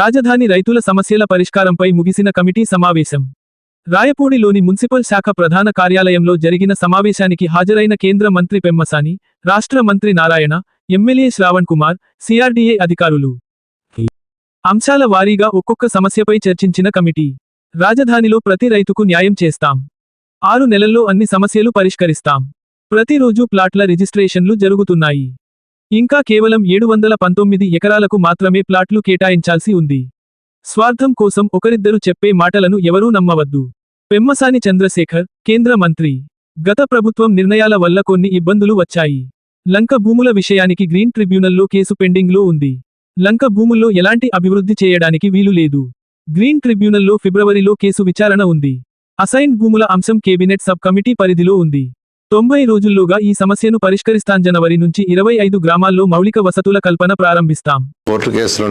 రాజధాని రైతుల సమస్యల పరిష్కారంపై ముగిసిన కమిటీ సమావేశం. రాయపూడిలోని మున్సిపల్ శాఖ ప్రధాన కార్యాలయంలో జరిగిన సమావేశానికి హాజరైన కేంద్ర మంత్రి పెమ్మసాని రాష్ట్ర మంత్రి నారాయణ ఎమ్మెల్యే శ్రావణ్ కుమార్ సిఆర్డీఏ అధికారులు. అంశాల వారీగా ఒక్కొక్క సమస్యపై చర్చించిన కమిటీ. రాజధానిలో ప్రతి రైతుకు న్యాయం చేస్తాం. ఆరు నెలల్లో అన్ని సమస్యలు పరిష్కరిస్తాం. ప్రతిరోజు ప్లాట్ల రిజిస్ట్రేషన్లు జరుగుతున్నాయి. ఇంకా కేవలం ఏడు వందల పంతొమ్మిది ఎకరాలకు మాత్రమే ప్లాట్లు కేటాయించాల్సి ఉంది. స్వార్థం కోసం ఒకరిద్దరు చెప్పే మాటలను ఎవరూ నమ్మవద్దు. పెమ్మసాని చంద్రశేఖర్ కేంద్ర మంత్రి. గత ప్రభుత్వం నిర్ణయాల వల్ల కొన్ని ఇబ్బందులు వచ్చాయి. లంక భూముల విషయానికి గ్రీన్ ట్రిబ్యునల్లో కేసు పెండింగ్లో ఉంది. లంక భూముల్లో ఎలాంటి అభివృద్ధి చేయడానికి వీలు లేదు. గ్రీన్ ట్రిబ్యునల్లో ఫిబ్రవరిలో కేసు విచారణ ఉంది. అసైన్ భూముల అంశం కేబినెట్ సబ్ కమిటీ పరిధిలో ఉంది. తొంభై రోజుల్లోగా ఈ సమస్యను పరిష్కరిస్తాం. జనవరి నుంచి ఇరవై ఐదు గ్రామాల్లో మౌలిక వసతుల కల్పన ప్రారంభిస్తాం. కోర్టు కేసులు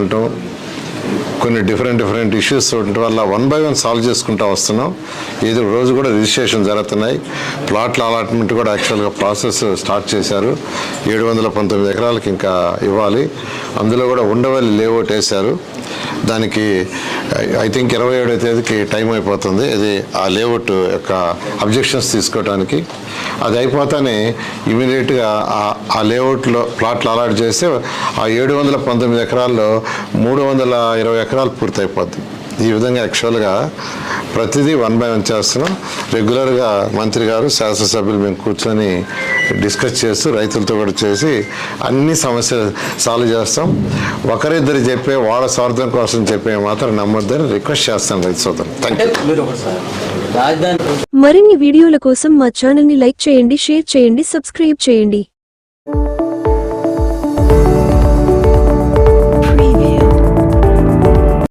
కొన్ని డిఫరెంట్ డిఫరెంట్ ఇష్యూస్ ఉండటం వల్ల వన్ బై వన్ సాల్వ్ చేసుకుంటూ వస్తున్నాం. ఇది రోజు కూడా రిజిస్ట్రేషన్ జరుగుతున్నాయి. ప్లాట్ల అలాట్మెంట్ కూడా యాక్చువల్గా ప్రాసెస్ స్టార్ట్ చేశారు. ఏడు వందల పంతొమ్మిది ఎకరాలకు ఇంకా ఇవ్వాలి. అందులో కూడా ఉండవల్లి లేఅవుట్ వేశారు. దానికి ఐ థింక్ ఇరవై ఏడో తేదీకి టైం అయిపోతుంది. ఇది ఆ లేఅవుట్ యొక్క అబ్జెక్షన్స్ తీసుకోవడానికి అది అయిపోతానే ఇమీడియట్గా ఆ లేఅవుట్లో ప్లాట్లు అలాట్ చేస్తే ఆ ఏడు వందల పంతొమ్మిది ఎకరాల్లో మూడు వందల ఇరవై ఎకరాలు పూర్తి అయిపోద్ది ఈ విధంగా యాక్చువల్గా ప్రతిదీ వన్ బై వన్ చేస్తున్నాం. రెగ్యులర్గా మంత్రి గారు శాసనసభ్యులు మేము కూర్చొని డిస్కస్ చేస్తూ రైతులతో కూడా చేసి అన్ని సమస్యలు సాల్వ్ చేస్తాం. ఒకరిద్దరు చెప్పే వాళ్ళ స్వార్థం కోసం చెప్పే మాత్రం నమ్మొద్దని రిక్వెస్ట్ చేస్తాను రైతు సోదరు మరిన్ని వీడియోల కోసం మా ఛానల్ని లైక్ చేయండి షేర్ చేయండి సబ్స్క్రైబ్ చేయండి.